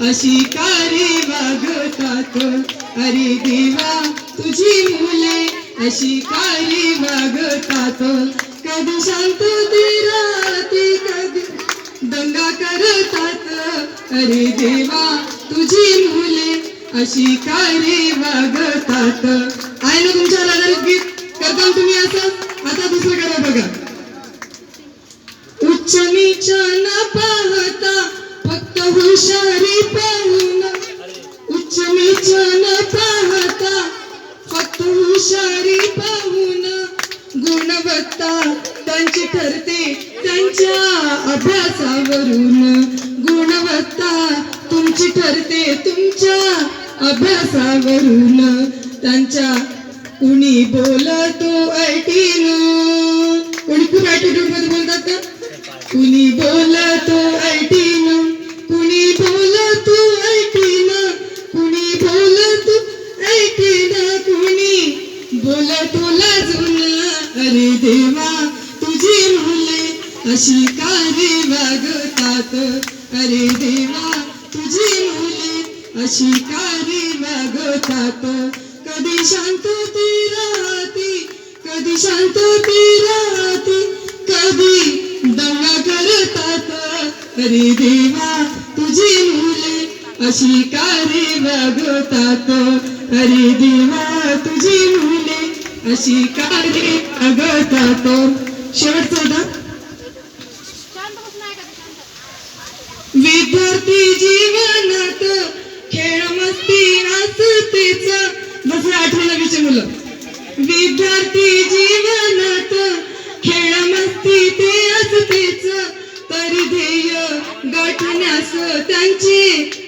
अशी कार्य वागतात. अरे देवा तुझी मुले अशी कार्य वागतात. कधी शांत राहते कधी दंगा करतात. अरे देवा तुझी मुले अशी कार्य वागतात. आहे ना तुमच्या राजात गीत? करता तुम्ही असं? आता दुसरं करा बघा. उच्च नीच न हुशारी पाहून उच्च नीच न पाहता. फक्त हुशारी पाहून गुणवत्ता त्यांची ठरते. त्यांच्या अभ्यासावरून गुणवत्ता तुमची ठरते. तुमच्या अभ्यासावरून त्यांच्या कुणी बोलतो ऐटीन. कोणी खूप ऍटिट्यूडमध्ये बोलतात का? कुणी देवा तुझी मुले अशी कार्य वागतात. अरे देवा तुझी मुले अशी कार्य वागतात. कधी शांतती राहती कधी शांतती राहती कधी दंगा करतात. अरे देवा तुझी मुले अशी कार्य वागतात. अरे देवा तुझी अशी कार्य वागतात शेवटचा ना विद्यार्थी जीवनात खेळ मस्ती असतेच. जसं आठवण विषय मुलं विद्यार्थी जीवनात खेळ मस्ती ते असतेच. तरी ध्येय गाठण्यास त्यांचे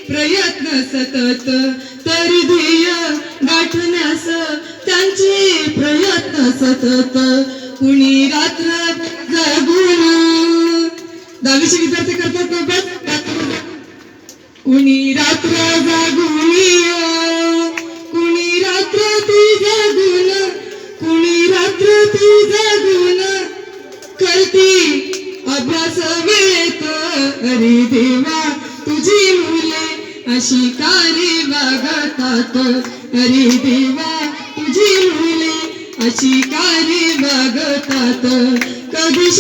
प्रयत्न सतत. तरी ध्येय गाठण्यास सतत कुणी रात्र जागून दहावीचे विद्यार्थी करतात ना बस कुणी रात्र जागून कुणी रात्र ती जागून कुणी रात्र ती जागून करती अभ्यास वेळेत अरे देवा तुझी मुले अशी कार्य वागतात. अरे देवा तुझी मुले अशी कार्य बघतात कधी